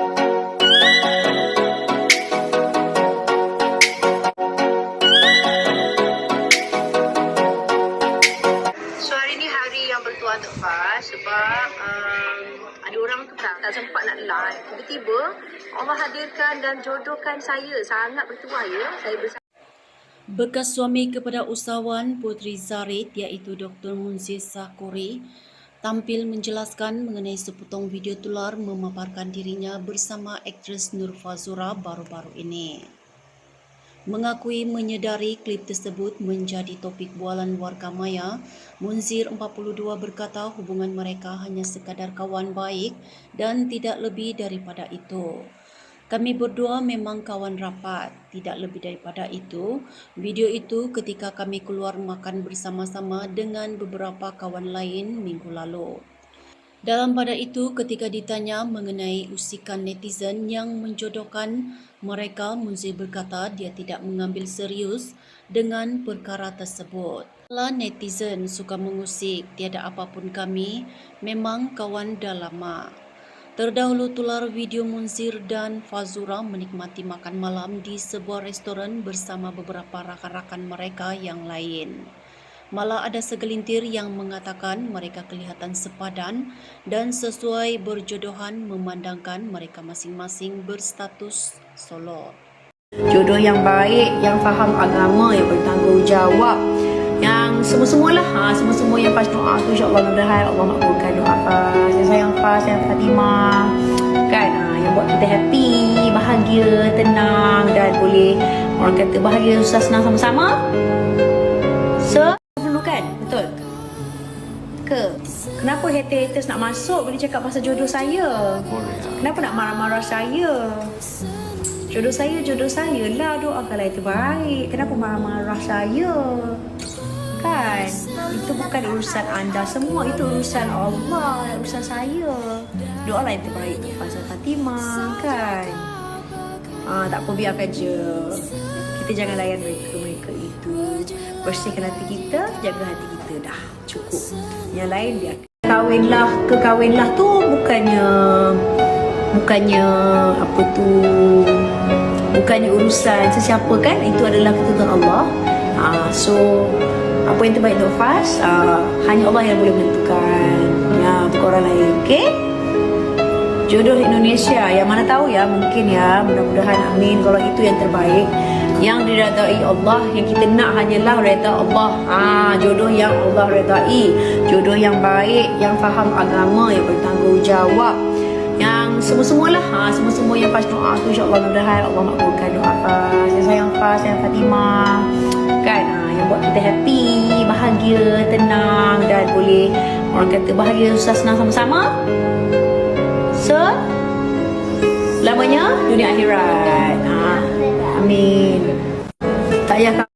So hari ni hari yang bertuah Fas sebab um, ada orang tu tak, tak sempat nak live. Tiba-tiba Allah hadirkan dan jodohkan saya. Sangat bertuah ya. Saya bersama Bekas suami kepada usahawan Puteri Zarid iaitu Dr. Munzir Sakuri tampil menjelaskan mengenai sepotong video tular memaparkan dirinya bersama aktris Nur Fazura baru-baru ini. Mengakui menyedari klip tersebut menjadi topik bualan warga maya, Munzir 42 berkata hubungan mereka hanya sekadar kawan baik dan tidak lebih daripada itu. Kami berdua memang kawan rapat, tidak lebih daripada itu. Video itu ketika kami keluar makan bersama-sama dengan beberapa kawan lain minggu lalu. Dalam pada itu, ketika ditanya mengenai usikan netizen yang menjodohkan mereka, Munzir berkata dia tidak mengambil serius dengan perkara tersebut. Kalau netizen suka mengusik, tiada apapun kami, memang kawan dah lama. Terdahulu tular video Munzir dan Fazura menikmati makan malam di sebuah restoran bersama beberapa rakan-rakan mereka yang lain. Malah ada segelintir yang mengatakan mereka kelihatan sepadan dan sesuai berjodohan memandangkan mereka masing-masing berstatus solo. jodoh yang baik, yang faham agama, yang bertanggungjawab, yang semua-semualah, ha, semua-semua yang pas doa tu insya-Allah mudah-mudahan Allah makbulkan doa Fas. Saya sayang Fas, sayang Fatimah. Kan? Ha, yang buat kita happy, bahagia, tenang dan boleh orang kata bahagia susah senang sama-sama. So, perlu kan? Betul. Ke? Kenapa haters-haters nak masuk bila cakap pasal jodoh saya? Kenapa nak marah-marah saya? Jodoh saya, jodoh saya lah doakanlah yang terbaik. Kenapa marah-marah saya? Kan? Itu bukan urusan anda semua. Itu urusan Allah, urusan saya. Doalah yang terbaik untuk Fazal Fatimah, kan? Ah, tak apa, biarkan je. Kita jangan layan mereka-mereka itu. Bersihkan hati kita, jaga hati kita. Dah, cukup. Yang lain biarkan. Kawinlah, kekawinlah tu bukannya bukannya apa tu bukannya urusan sesiapa kan itu adalah ketentuan Allah ha, so apa yang terbaik untuk Fas uh, hanya Allah yang boleh menentukan ya bukan orang lain okay? jodoh Indonesia yang mana tahu ya mungkin ya mudah-mudahan amin kalau itu yang terbaik yang diredai Allah yang kita nak hanyalah redha Allah ah jodoh yang Allah redai jodoh yang baik yang faham agama yang bertanggungjawab yang semua-semualah ha, semua-semua yang pas doa tu insya-Allah mudah-mudahan Allah makbulkan doa Fas. Saya sayang Fas, sayang Fatimah. Kan? Ha, yang buat kita happy, bahagia, tenang dan boleh orang kata bahagia susah senang sama-sama. So, lamanya dunia akhirat. Ha, amin. Tak payah